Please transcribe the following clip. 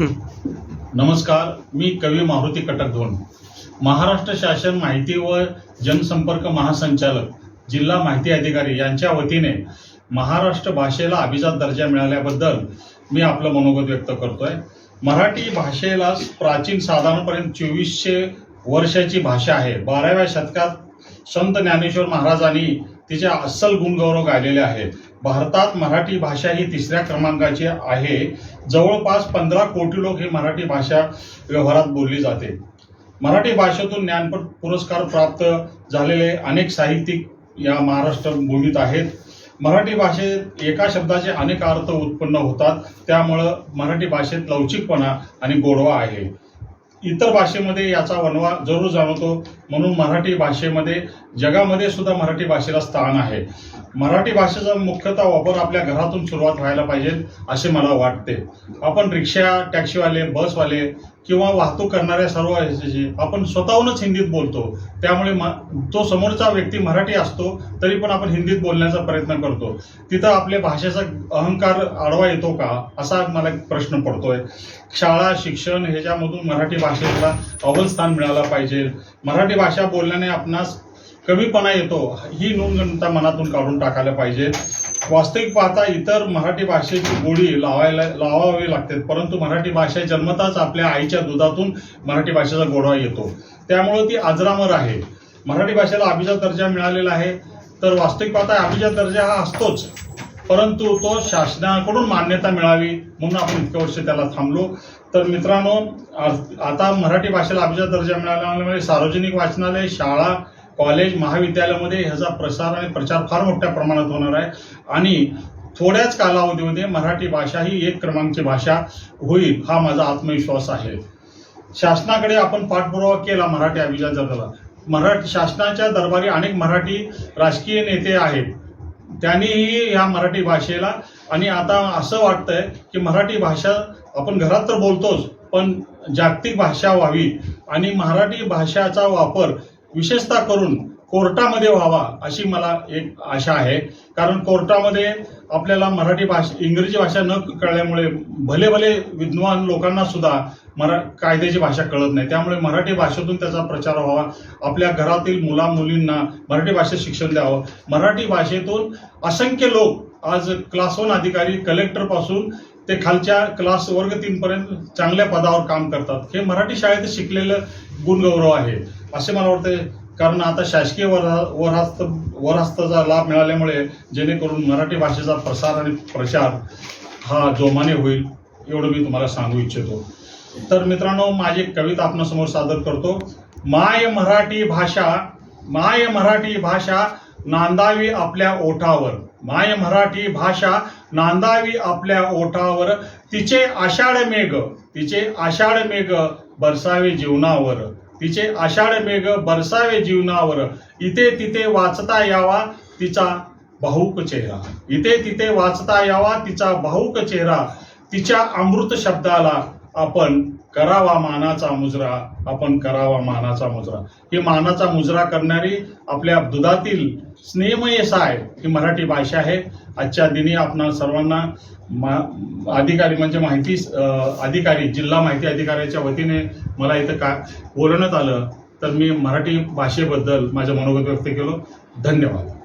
नमस्कार मी कवी मारुती कटकधोण महाराष्ट्र शासन माहिती व जनसंपर्क महासंचालक जिल्हा माहिती अधिकारी यांच्या वतीने महाराष्ट्र भाषेला अभिजात दर्जा मिळाल्याबद्दल मी आपलं मनोगत व्यक्त करतोय. मराठी भाषेला प्राचीन साधारणपर्यंत चोवीसशे वर्षाची भाषा आहे. बाराव्या शतकात संत ज्ञानेश्वर महाराजांनी तिचे अस्सल गुणगौरव गायलेले आहेत भारतात मराठी भाषा ही तिसऱ्या क्रमांकाची आहे. जवळपास पंधरा कोटी लोक ही मराठी भाषा व्यवहारात बोलली जाते. मराठी भाषेतून ज्ञानपीठ पुरस्कार प्राप्त झालेले अनेक साहित्यिक या महाराष्ट्र भूमीत आहेत. मराठी भाषेत एका शब्दाचे अनेक अर्थ उत्पन्न होतात. त्यामुळं मराठी भाषेत लवचिकपणा आणि गोडवा आहे. इतर भाषेमध्ये याचा वनवा जरूर जाणवतो. म्हणून मराठी भाषेमध्ये जगामध्ये सुद्धा मराठी भाषेला स्थान आहे. मराठी भाषेचा मुख्यतः वापर आपल्या घरातून सुरुवात व्हायला पाहिजे असे मला वाटते. आपण रिक्षा टॅक्सीवाले बसवाले किंवा वाहतूक करणाऱ्या सर्व आपण स्वतःहूनच हिंदीत बोलतो. त्यामुळे म- तो समोरचा व्यक्ती मराठी असतो तरी पण आपण हिंदीत बोलण्याचा प्रयत्न करतो. तिथं आपल्या भाषेचा अहंकार आडवा येतो का असा मला एक प्रश्न पडतोय. शाळा शिक्षण ह्याच्यामधून मराठी भाषेला अव्वल स्थान मिळालं पाहिजे. मराठी भाषा बोलल्याने आपणास कमीपणा येतो ही नोंदता मनातून काढून टाकायला पाहिजे. वास्तविक पाहता इतर मराठी भाषेची गोडी लावायला लावावी लागते परंतु मराठी भाषा जन्मताच आपल्या आईच्या दुधातून मराठी भाषेचा गोडवा येतो. त्यामुळे ती आजरामर आहे. मराठी भाषेला अभिजात दर्जा मिळालेला आहे. तर वास्तविक पाहता अभिजात दर्जा हा असतोच. परंतु तो शासनाकडून मान्यता मिळावी म्हणून आपण इतक्या वर्ष त्याला थांबलो. तर मित्रांनो आज- आता मराठी भाषेला अभिजात दर्जा मिळाल्यामुळे म्हणजे सार्वजनिक वाचनालय शाळा कॉलेज महाविद्यालयामध्ये ह्याचा प्रसार आणि प्रचार फार मोठ्या प्रमाणात होणार आहे. आणि थोड्याच कालावधीमध्ये मराठी भाषा ही एक क्रमांकची भाषा होईल हा माझा आत्मविश्वास आहे. शासनाकडे आपण पाठपुरावा केला मराठी अभिजात जगाला मराठी शासनाच्या दरबारी अनेक मराठी राजकीय नेते आहेत. त्यांनीही या मराठी भाषेला आणि आता असं वाटतंय की मराठी भाषा आपण घरात तर बोलतोच पण जागतिक भाषा व्हावी. आणि मराठी भाषाचा वापर विशेषतः करून कोर्टामध्ये व्हावा अशी मला एक आशा आहे. कारण कोर्टामध्ये आपल्याला मराठी भाषा इंग्रजी भाषा न कळल्यामुळे भले भले विद्वान लोकांना सुद्धा मरा कायद्याची भाषा कळत नाही. त्यामुळे मराठी भाषेतून त्याचा प्रचार व्हावा. आपल्या घरातील मुला मुलींना मराठी भाषेत शिक्षण द्यावं. मराठी भाषेतून असंख्य लोक आज क्लास वन अधिकारी कलेक्टरपासून ते खालच्या क्लास वर्ग तीनपर्यंत चांगल्या पदावर काम करतात. हे मराठी शाळेत शिकलेलं गुणगौरव आहे. असे मला वाटते कारण आता शासकीय वरहस्त वरहस्ताचा लाभ मिळाल्यामुळे जेणेकरून मराठी भाषेचा प्रसार आणि प्रचार हा जोमाने होईल एवढं मी तुम्हाला सांगू इच्छितो. तर मित्रांनो माझी कविता आपणासमोर सादर करतो. माय मराठी भाषा माय मराठी भाषा नांदावी आपल्या ओठावर. माय मराठी भाषा नांदावी आपल्या ओठावर. तिचे आषाढ मेघ तिचे आषाढ मेघ बरसावे जीवनावर. तिचे आषाढ मेघ बरसावे जीवनावर इथे तिथे वाचता यावा तिचा भाऊक चेहरा. इथे तिथे वाचता यावा तिचा भाऊक चेहरा तिच्या अमृत शब्दाला आपण करावा मानाचा मुजरा आपण करावा मानाचा मुजरा. ही मानाचा मुजरा करणारी आपल्या दुधातील स्नेहमय साय ही मराठी भाषा आहे. आजच्या दिनी आपणा सर्वांना मा- अधिकारी म्हणजे माहिती अधिकारी जिल्हा माहिती अधिकाऱ्याच्या वतीने मला इथं का बोलवण्यात आलं. तर मी मराठी भाषेबद्दल माझं मनोगत व्यक्त केलं. धन्यवाद.